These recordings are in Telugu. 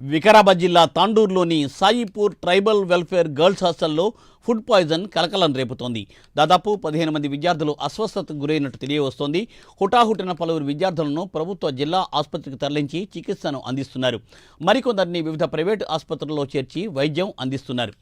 వికారాబాద్ జిల్లా తాండూరులోని సాయిపూర్ ట్రైబల్ వెల్ఫేర్ గర్ల్స్ హాస్టల్లో ఫుడ్ పాయిజన్ కలకలం రేపుతోంది. దాదాపు పదిహేను మంది విద్యార్థులు అస్వస్థతకు గురైనట్టు తెలియవస్తోంది. హుటాహుటిన పలువురు విద్యార్థులను ప్రభుత్వ జిల్లా ఆసుపత్రికి తరలించి చికిత్సను అందిస్తున్నారు. మరికొందరిని వివిధ ప్రైవేటు ఆసుపత్రుల్లో చేర్చి వైద్యం అందిస్తున్నారు.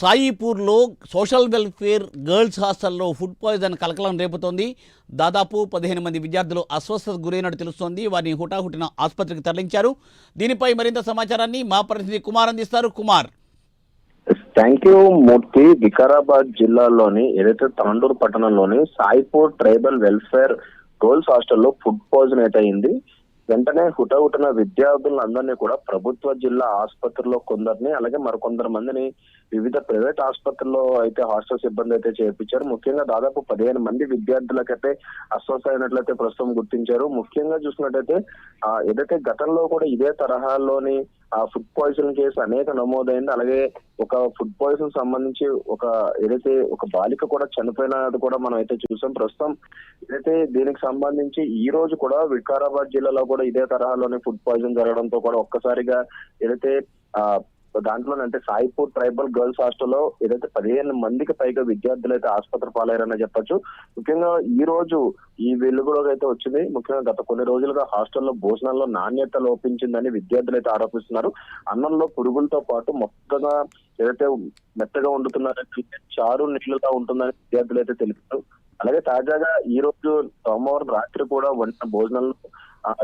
సాయిపూర్లో సోషల్ వెల్ఫేర్ గర్ల్స్ హాస్టల్లో ఫుడ్ పాయిజన్ కలకలం రేపుతోంది. దాదాపు పదిహేను మంది విద్యార్థులు అస్వస్థత గురైనట్టు తెలుస్తోంది. వారిని హుటాహుటిన ఆసుపత్రికి తరలించారు. దీనిపై మరింత సమాచారాన్ని మా ప్రతినిధి కుమార్ అందిస్తారు. కుమార్. థ్యాంక్ యూ మూర్తి వికారాబాద్ జిల్లాలోని ఏదైతే తాండూరు పట్టణంలోని సాయిపూర్ ట్రైబల్ వెల్ఫేర్ గర్ల్స్ హాస్టల్లో ఫుడ్ పాయిజన్ అయితే అయింది వెంటనే హుటాహుటిన విద్యార్థులందరినీ కూడా ప్రభుత్వ జిల్లా ఆసుపత్రిలో కొందరిని అలాగే మరికొందరు మందిని వివిధ ప్రైవేట్ ఆసుపత్రుల్లో అయితే హాస్టల్ సిబ్బంది అయితే చేర్పించారు. ముఖ్యంగా దాదాపు పదిహేను మంది విద్యార్థులకైతే అస్వస్థ అయినట్లయితే ప్రస్తుతం గుర్తించారు. ముఖ్యంగా చూసినట్టయితే ఆ ఏదైతే గతంలో కూడా ఇదే తరహాలోని ఆ ఫుడ్ పాయిజన్ కేసు అనేక నమోదైంది. అలాగే ఒక ఫుడ్ పాయిజన్ సంబంధించి ఒక ఏదైతే ఒక బాలిక కూడా చనిపోయినది కూడా మనం అయితే చూసాం. ప్రస్తుతం ఏదైతే దీనికి సంబంధించి ఈ రోజు కూడా వికారాబాద్ జిల్లాలో కూడా ఇదే తరహాలోనే ఫుడ్ పాయిజన్ జరగడంతో కూడా ఒక్కసారిగా ఏదైతే ఆ దాంట్లో అంటే సాయిపూర్ ట్రైబల్ గర్ల్స్ హాస్టల్లో ఏదైతే పదిహేను మందికి పైగా విద్యార్థులు అయితే ఆసుపత్రి పాలయ్యారని చెప్పొచ్చు. ముఖ్యంగా ఈ రోజు ఈ వెలుగులోకి అయితే వచ్చింది. ముఖ్యంగా గత కొన్ని రోజులుగా హాస్టల్లో భోజనాల్లో నాణ్యత లోపించిందని విద్యార్థులు అయితే ఆరోపిస్తున్నారు. అన్నంలో పురుగులతో పాటు మొత్తగా ఏదైతే మెత్తగా వండుతున్నారని చారు నీళ్ళుగా ఉంటుందని విద్యార్థులు అయితే తెలిపారు. అలాగే తాజాగా ఈ రోజు సోమవారం రాత్రి కూడా వండిన భోజనంలో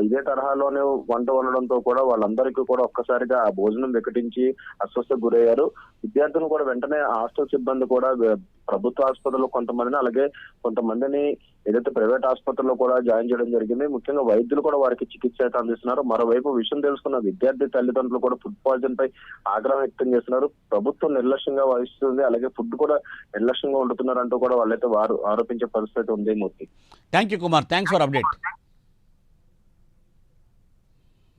ఇదే తరహాలోనే వంట వండడంతో కూడా వాళ్ళందరికీ కూడా ఒక్కసారిగా ఆ భోజనం వికటించి అస్వస్థకు గురయ్యారు. విద్యార్థులు కూడా వెంటనే హాస్టల్ సిబ్బంది కూడా ప్రభుత్వ ఆసుపత్రిలో కొంతమందిని అలాగే కొంతమందిని ఏదైతే ప్రైవేట్ ఆసుపత్రిలో కూడా జాయిన్ చేయడం జరిగింది. ముఖ్యంగా వైద్యులు కూడా వారికి చికిత్స అయితే అందిస్తున్నారు. మరోవైపు విషయం తెలుసుకున్న విద్యార్థి తల్లిదండ్రులు కూడా ఫుడ్ పాయిజన్ పై ఆగ్రహం వ్యక్తం చేస్తున్నారు. ప్రభుత్వం నిర్లక్ష్యంగా వహిస్తుంది. అలాగే ఫుడ్ కూడా నిర్లక్ష్యంగా వండుతున్నారంటూ కూడా వాళ్ళైతే వారు ఆరోపించే పరిస్థితి ఉంది Murthy. Thank you Kumar thanks for update